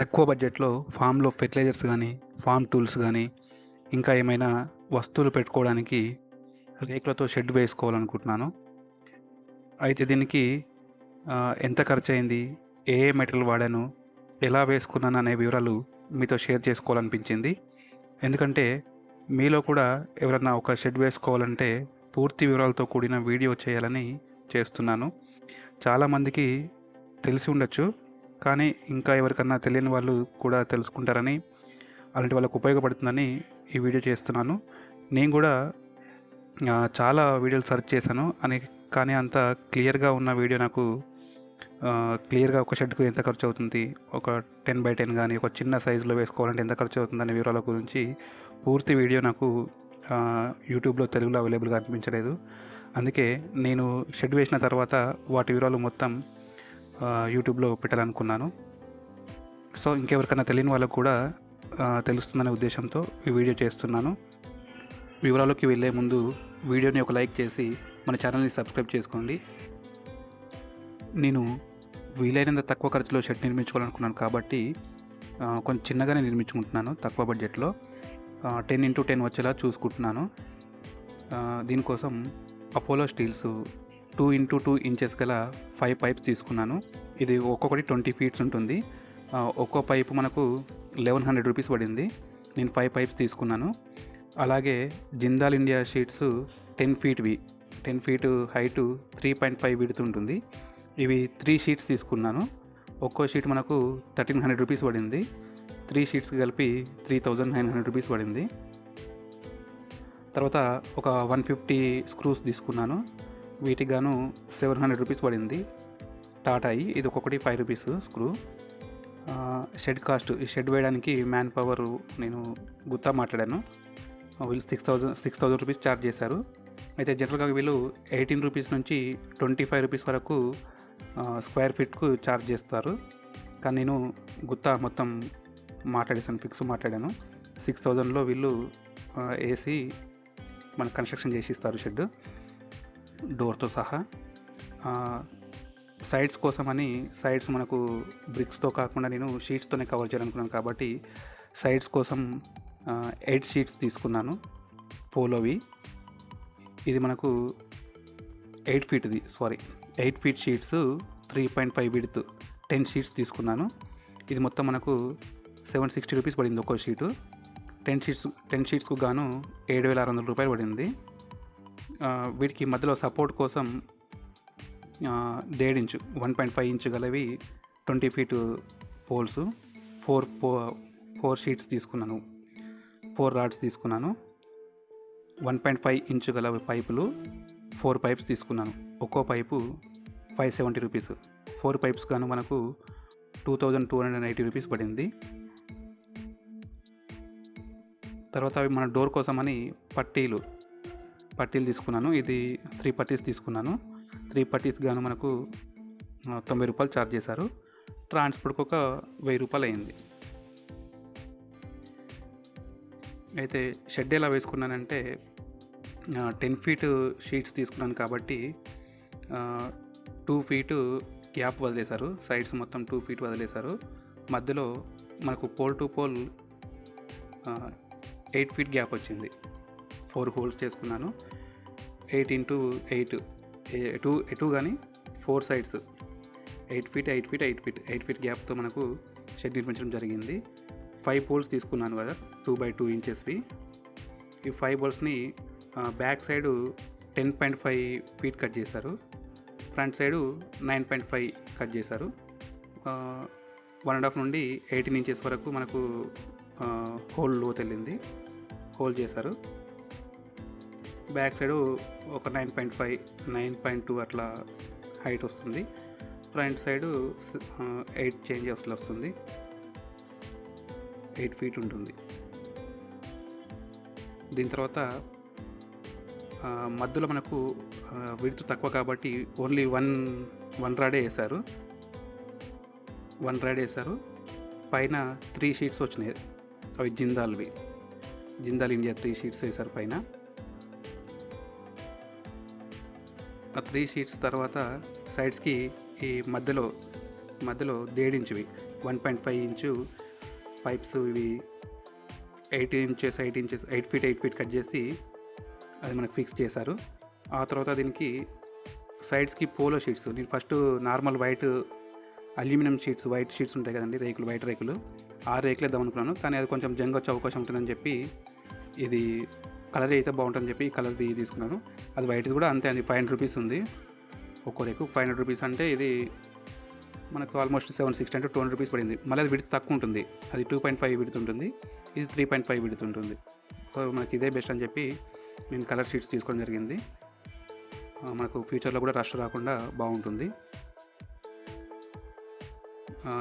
తక్కువ బడ్జెట్లో ఫామ్లో ఫెర్టిలైజర్స్ కానీ ఫామ్ టూల్స్ కానీ ఇంకా ఏమైనా వస్తువులు పెట్టుకోవడానికి రేకులతో షెడ్ వేసుకోవాలనుకుంటున్నాను. అయితే దీనికి ఎంత ఖర్చు అయింది ఏ ఏ మెటీరియల్ వాడాను? ఎలా వేసుకున్నాను అనే వివరాలు మీతో షేర్ చేసుకోవాలనిపించింది. ఎందుకంటే మీలో కూడా ఎవరన్నా ఒక షెడ్ వేసుకోవాలంటే పూర్తి వివరాలతో కూడిన వీడియో చేయాలని చేస్తున్నాను. చాలామందికి తెలిసి ఉండొచ్చు. కానీ ఇంకా ఎవరికన్నా తెలియని వాళ్ళు కూడా తెలుసుకుంటారని అలాంటి వాళ్ళకు ఉపయోగపడుతుందని ఈ వీడియో చేస్తున్నాను. నేను కూడా చాలా వీడియోలు సెర్చ్ చేశాను. అని కానీ అంత క్లియర్గా ఉన్న వీడియో నాకు క్లియర్గా ఒక షెడ్కు ఎంత ఖర్చు అవుతుంది ఒక టెన్ బై టెన్ కానీ ఒక చిన్న సైజులో వేసుకోవాలంటే ఎంత ఖర్చు అవుతుంది అనే వివరాల గురించి పూర్తి వీడియో నాకు యూట్యూబ్లో తెలుగులో అవైలబుల్గా అనిపించలేదు. అందుకే నేను షెడ్ వేసిన తర్వాత వాటి వివరాలు మొత్తం యూట్యూబ్లో పెట్టాలనుకున్నాను. సో ఇంకెవరికైనా తెలియని వాళ్ళకు కూడా తెలుస్తుందనే ఉద్దేశంతో ఈ వీడియో చేస్తున్నాను. వివరాల్లోకి వెళ్ళే ముందు వీడియోని ఒక లైక్ చేసి మన ఛానల్ని సబ్స్క్రైబ్ చేసుకోండి. నేను వీలైనంత తక్కువ ఖర్చులో షెడ్ నిర్మించుకోవాలనుకున్నాను కాబట్టి కొంచెం చిన్నగానే నిర్మించుకుంటున్నాను తక్కువ బడ్జెట్లో. టెన్ ఇంటూ టెన్ వచ్చేలా చూసుకుంటున్నాను. దీనికోసం Apollo steels two into two inches గల ఫైవ్ పైప్స్ తీసుకున్నాను. ఇది ఒక్కొక్కటి ట్వంటీ ఫీట్స్ ఉంటుంది. ఒక్కో పైపు మనకు లెవెన్ హండ్రెడ్ రూపీస్ పడింది. నేను ఫైవ్ పైప్స్ తీసుకున్నాను. అలాగే Jindal India sheets ten ఫీట్వి ten feet height three point five width ఉంటుంది. ఇవి త్రీ షీట్స్ తీసుకున్నాను. ఒక్కో షీట్ మనకు థర్టీన్ హండ్రెడ్ రూపీస్ పడింది. త్రీ షీట్స్ కలిపి three thousand nine hundred rupees పడింది. తర్వాత ఒక వన్ ఫిఫ్టీ స్క్రూస్ తీసుకున్నాను. వీటికి గాను సెవెన్ హండ్రెడ్ రూపీస్ పడింది. టాటాయి ఇది ఒక్కొక్కటి five rupees screw. Shed cost ఈ షెడ్ వేయడానికి మ్యాన్ పవర్ నేను గుత్తా మాట్లాడాను. వీళ్ళు six thousand six thousand rupees charge చేశారు. అయితే జనరల్గా వీళ్ళు ఎయిటీన్ రూపీస్ నుంచి ట్వంటీ ఫైవ్ రూపీస్ వరకు స్క్వేర్ ఫీట్కు ఛార్జ్ చేస్తారు. కానీ నేను గుత్తా మొత్తం మాట్లాడేసాను ఫిక్స్ మాట్లాడాను. సిక్స్ థౌజండ్లో వీళ్ళు ఏసీ మన కన్స్ట్రక్షన్ చేసి ఇస్తారు షెడ్ డోర్తో సహా సైడ్స్ కోసమని సైడ్స్ మనకు బ్రిక్స్తో కాకుండా నేను షీట్స్తోనే కవర్ చేయాలనుకున్నాను కాబట్టి సైడ్స్ కోసం ఎయిట్ షీట్స్ తీసుకున్నాను పోలోవి. ఇది మనకు eight ఫీట్ది sorry eight feet sheets three point five width ten sheets తీసుకున్నాను. ఇది మొత్తం మనకు సెవెన్ సిక్స్టీ రూపీస్ పడింది ఒక్కో షీటు. టెన్ షీట్స్ టెన్ షీట్స్కు గాను ఏడు వేల ఆరు వందల రూపాయలు పడింది. వీటికి మధ్యలో సపోర్ట్ కోసం డేడ్ inch one point five inch గలవి ట్వంటీ ఫీట్ పోల్స్. ఫోర్ పో ఫోర్ షీట్స్ తీసుకున్నాను. ఫోర్ రాడ్స్ తీసుకున్నాను. వన్ పాయింట్ ఫైవ్ ఇంచు గల పైపులు ఫోర్ పైప్స్ తీసుకున్నాను. ఒక్కో pipe five seventy rupees. Four pipes గాను మనకు two thousand two hundred eighty rupees పడింది. తర్వాత అవి మన డోర్ కోసమని పట్టీలు పట్టీలు తీసుకున్నాను. ఇది త్రీ పట్టీస్ తీసుకున్నాను. త్రీ పట్టీస్ గాను మనకు తొంభై రూపాయలు ఛార్జ్ చేశారు. ట్రాన్స్పోర్ట్కి ఒక వెయ్యి రూపాయలు అయింది. అయితే షెడ్ ఎలా వేసుకున్నానంటే టెన్ ఫీట్ షీట్స్ తీసుకున్నాను కాబట్టి టూ ఫీటు గ్యాప్ వదిలేశారు. సైడ్స్ మొత్తం టూ ఫీట్ వదిలేశారు. మధ్యలో మనకు pole to pole eight feet gap వచ్చింది. ఫోర్ హోల్స్ చేసుకున్నాను. Eight into eight two two కానీ four sides. Eight feet eight feet eight feet eight feet గ్యాప్తో మనకు షెడ్ నిర్మించడం జరిగింది. ఫైవ్ పోల్స్ తీసుకున్నాను కదా టూ బై టూ ఇంచెస్వి. ఈ five పోల్స్ని back side ten point five feet cut చేశారు. Front side nine point five cut చేశారు. One and half నుండి eighteen inches వరకు మనకు హోల్లో వెళ్ళింది హోల్ చేశారు. బ్యాక్ సైడ్ ఒక nine point five nine point two అట్లా హైట్ వస్తుంది. ఫ్రంట్ సైడ్ ఎయిట్ చేంజ్ అసలు వస్తుంది. ఎయిట్ ఫీట్ ఉంటుంది. దీని తర్వాత మధ్యలో మనకు విడుతు తక్కువ కాబట్టి ఓన్లీ వన్ వన్ రాడే వేశారు. వన్ రాడ్ వేశారు. పైన త్రీ షీట్స్ వచ్చినాయి. అవి జిందాల్వి. జిందాల్ ఇండియా త్రీ షీట్స్ వేశారు పైన. త్రీ షీట్స్ తర్వాత సైడ్స్కి ఈ మధ్యలో మధ్యలో దేడించివి one point five inch pipes ఇవి eight inches eight inches eight feet eight feet cut చేసి అది మనకు ఫిక్స్ చేశారు. ఆ తర్వాత దీనికి సైడ్స్కి పోలో షీట్స్ నేను first normal white aluminium sheets white sheets ఉంటాయి కదండి రేకులు వైట్ రేకులు. ఆ రేకులు ఇద్దాం అనుకున్నాను కానీ అది కొంచెం జంగ్ వచ్చే అవకాశం ఉంటుందని చెప్పి ఇది కలర్ అయితే బాగుంటుందని చెప్పి ఈ కలర్ది తీసుకున్నాను. అది వైట్ది కూడా అంతే అండి ఫైవ్ హండ్రెడ్ రూపీస్ ఉంది. ఒక్కో రేకు ఫైవ్ హండ్రెడ్ రూపీస్ అంటే ఇది మనకు ఆల్మోస్ట్ సెవెన్ సిక్స్టీ అంటే టూ హండ్రెడ్ రూపీస్ పడింది. మళ్ళీ అది విడుత తక్కువ ఉంటుంది. అది టూ పాయింట్ ఫైవ్ విడుతుంటుంది ఇది త్రీ పాయింట్ ఫైవ్ విడుతుంటుంది సో మనకి ఇదే బెస్ట్ అని చెప్పి నేను కలర్ షీట్స్ తీసుకోవడం జరిగింది. మనకు ఫ్యూచర్లో కూడా రష్ రాకుండా బాగుంటుంది.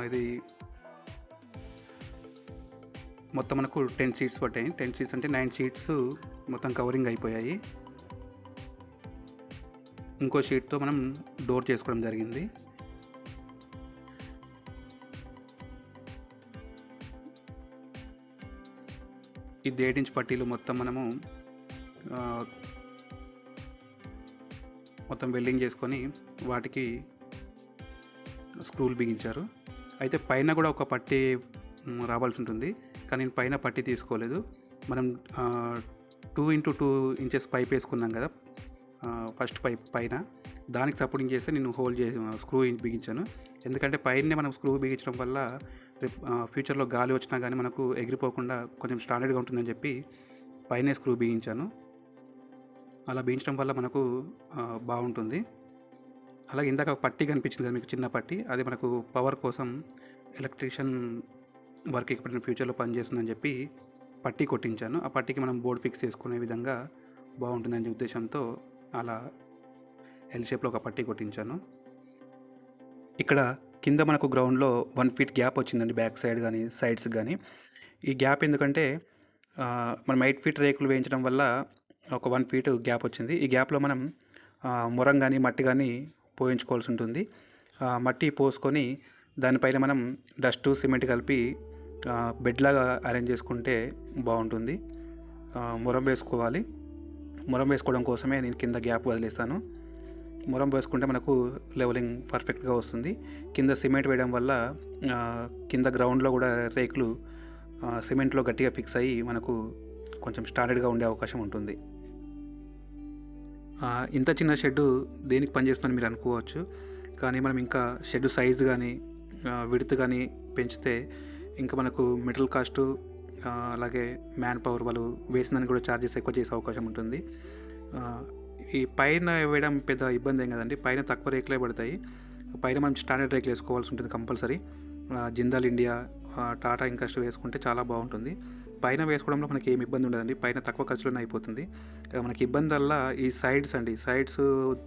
ఇది మొత్తం మనకు టెన్ షీట్స్ పట్టాయి టెన్ షీట్స్ అంటే నైన్ షీట్స్ మొత్తం కవరింగ్ అయిపోయాయి. ఇంకో షీట్తో మనం డోర్ చేసుకోవడం జరిగింది. ఈ ఎయిట్ ఇంచ్ పట్టీలు మొత్తం మనము మొత్తం వెల్డింగ్ చేసుకొని వాటికి స్క్రూలు బిగించారు. అయితే పైన కూడా ఒక పట్టీ రావాల్సి ఉంటుంది. కానీ నేను పైన పట్టి తీసుకోలేదు. మనం two into two inches pipe వేసుకున్నాం కదా ఫస్ట్ పైప్ పైన. దానికి సపోర్టింగ్ చేస్తే నేను హోల్డ్ చేసి స్క్రూ బిగించాను. ఎందుకంటే పైన మనం స్క్రూ బిగించడం వల్ల రేపు ఫ్యూచర్లో గాలి వచ్చినా కానీ మనకు ఎగిరిపోకుండా కొంచెం స్టాండర్డ్గా ఉంటుందని చెప్పి పైనే స్క్రూ బిగించాను. అలా బిగించడం వల్ల మనకు బాగుంటుంది. అలాగే ఇందాక పట్టి కనిపించింది కదా మీకు చిన్న పట్టి. అది మనకు పవర్ కోసం ఎలక్ట్రీషియన్ వర్క్ ఎప్పుడైనా ఫ్యూచర్లో పనిచేస్తుందని చెప్పి పట్టీ కొట్టించాను. ఆ పట్టీకి మనం బోర్డ్ ఫిక్స్ చేసుకునే విధంగా బాగుంటుందనే ఉద్దేశంతో అలా ఎల్ షేప్లో ఒక పట్టీ కొట్టించాను. ఇక్కడ కింద మనకు గ్రౌండ్లో వన్ ఫీట్ గ్యాప్ వచ్చిందండి బ్యాక్ సైడ్ కానీ సైడ్స్ కానీ ఈ గ్యాప్ ఎందుకంటే మనం ఎయిట్ ఫీట్ రేకులు వేయించడం వల్ల ఒక వన్ ఫీట్ గ్యాప్ వచ్చింది. ఈ గ్యాప్లో మనం మురం కానీ మట్టి కానీ పోయించుకోవాల్సి ఉంటుంది. మట్టి పోసుకొని దానిపైన మనం డస్ట్ సిమెంట్ కలిపి బెడ్ లాగా అరేంజ్ చేసుకుంటే బాగుంటుంది. మురం వేసుకోవాలి. మురం వేసుకోవడం కోసమే నేను కింద గ్యాప్ వదిలేస్తాను. మురం వేసుకుంటే మనకు లెవెలింగ్ పర్ఫెక్ట్గా వస్తుంది. కింద సిమెంట్ వేయడం వల్ల కింద గ్రౌండ్లో కూడా రేకులు సిమెంట్లో గట్టిగా ఫిక్స్ అయ్యి మనకు కొంచెం స్టాండర్డ్గా ఉండే అవకాశం ఉంటుంది. ఇంత చిన్న షెడ్డు దేనికి పనిచేస్తుందని మీరు అనుకోవచ్చు. కానీ మనం ఇంకా షెడ్ సైజు కానీ విడుత్ కానీ పెంచితే ఇంకా మనకు మెటల్ కాస్ట్ అలాగే మ్యాన్ పవర్ వాళ్ళు వేసిందని కూడా ఛార్జెస్ ఎక్కువ చేసే అవకాశం ఉంటుంది. ఈ పైన వేయడం పెద్ద ఇబ్బంది ఏం కదండి. పైన తక్కువ రేకులే పడతాయి. పైన మనం స్టాండర్డ్ రేకులు వేసుకోవాల్సి ఉంటుంది కంపల్సరీ. జిందాల్ ఇండియా టాటా ఇంకస్ట్ వేసుకుంటే చాలా బాగుంటుంది. పైన వేసుకోవడంలో మనకి ఏమి ఇబ్బంది ఉండదండి. పైన తక్కువ ఖర్చులోనే అయిపోతుంది. మనకి ఇబ్బంది ఈ సైడ్స్ అండి. సైడ్స్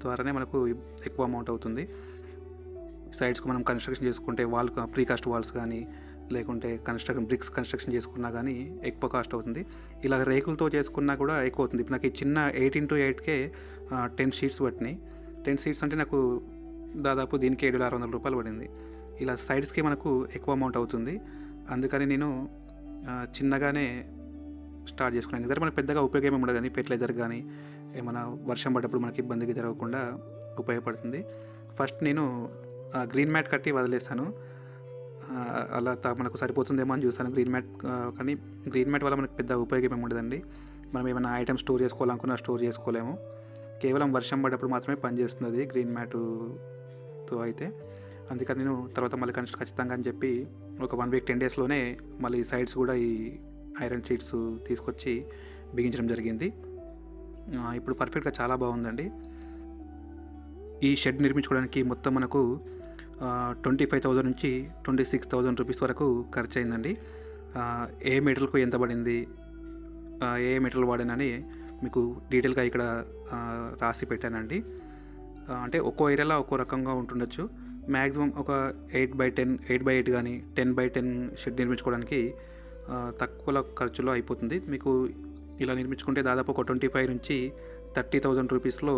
ద్వారానే మనకు ఎక్కువ అమౌంట్ అవుతుంది. సైడ్స్కి మనం కన్స్ట్రక్షన్ చేసుకుంటే వాల్ ప్రీకాస్ట్ వాల్స్ కానీ లేకుంటే కన్స్ట్రక్షన్ బ్రిక్స్ కన్స్ట్రక్షన్ చేసుకున్నా కానీ ఎక్కువ కాస్ట్ అవుతుంది. ఇలా రేకులతో చేసుకున్నా కూడా ఎక్కువ అవుతుంది. ఇప్పుడు నాకు ఈ చిన్న ఎయిట్ ఇంటూ ఎయిట్కే టెన్ షీట్స్ పట్టినాయి. టెన్ షీట్స్ అంటే నాకు దాదాపు దీనికి ఏడు వేల ఆరు వందల రూపాయలు పడింది. ఇలా సైడ్స్కి మనకు ఎక్కువ అమౌంట్ అవుతుంది. అందుకని నేను చిన్నగానే స్టార్ట్ చేసుకున్నాను. ఎందుకంటే మనకు పెద్దగా ఉపయోగం ఏమి ఉండదు కానీ ఫెర్టిలైజర్ కానీ ఏమైనా వర్షం పడ్డప్పుడు మనకి ఇబ్బందికి జరగకుండా ఉపయోగపడుతుంది. ఫస్ట్ నేను గ్రీన్ మ్యాట్ కట్టి వదిలేస్తాను అలా మనకు సరిపోతుందేమో అని చూసాను గ్రీన్ మ్యాట్ కానీ గ్రీన్ మ్యాట్ వల్ల మనకు పెద్ద ఉపయోగం ఏమి ఉండదండి. మనం ఏమైనా ఐటమ్ స్టోర్ చేసుకోవాలనుకున్నా స్టోర్ చేసుకోలేము. కేవలం వర్షం పడ్డప్పుడు మాత్రమే పనిచేస్తుంది అది గ్రీన్ మ్యాట్తో అయితే. అందుకని నేను తర్వాత మళ్ళీ కనిష్ట ఖచ్చితంగా అని చెప్పి ఒక వన్ వీక్ టెన్ డేస్లోనే మళ్ళీ సైడ్స్ కూడా ఈ ఐరన్ షీట్స్ తీసుకొచ్చి బిగించడం జరిగింది. ఇప్పుడు పర్ఫెక్ట్గా చాలా బాగుందండి. ఈ షెడ్ నిర్మించుకోవడానికి మొత్తం మనకు ట్వంటీ ఫైవ్ థౌజండ్ నుంచి ట్వంటీ సిక్స్ థౌజండ్ రూపీస్ వరకు ఖర్చు అయిందండి ఏ మెటీరియల్కు ఎంత పడింది ఏ మెటీరియల్ వాడానని మీకు డీటెయిల్గా ఇక్కడ రాసి పెట్టానండి. అంటే ఒక్కో ఏరియాలో ఒక్కో రకంగా ఉంటుండొచ్చు. మ్యాక్సిమం ఒక eight by ten eight by eight కానీ టెన్ బై టెన్ షెడ్ నిర్మించుకోవడానికి తక్కువలో తక్కువ ఖర్చులో అయిపోతుంది. మీకు ఇలా నిర్మించుకుంటే దాదాపు ఒక ట్వంటీ ఫైవ్ నుంచి థర్టీ థౌజండ్ రూపీస్లో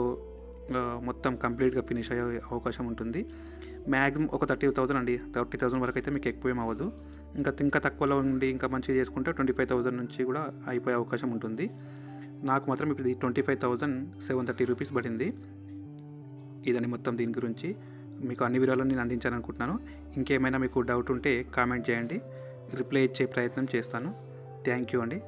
మొత్తం కంప్లీట్గా ఫినిష్ అయ్యే అవకాశం ఉంటుంది. మ్యాక్సిమం ఒక థర్టీ థౌసండ్ అండి. థర్టీ థౌసండ్ వరకు అయితే మీకు ఎక్కువ అవ్వదు. ఇంకా ఇంకా తక్కువలో ఉండి ఇంకా మంచిగా చేసుకుంటే ట్వంటీ ఫైవ్ థౌసండ్ నుంచి కూడా అయిపోయే అవకాశం ఉంటుంది. నాకు మాత్రం ఇప్పుడు ఇది twenty five thousand seven thirty rupees పడింది. ఇదని మొత్తం దీని గురించి. మీకు అన్ని వివరాలు నేను అందించాలనుకుంటున్నాను. ఇంకేమైనా మీకు డౌట్ ఉంటే కామెంట్ చేయండి. రిప్లై ఇచ్చే ప్రయత్నం చేస్తాను. థ్యాంక్ యూ అండి.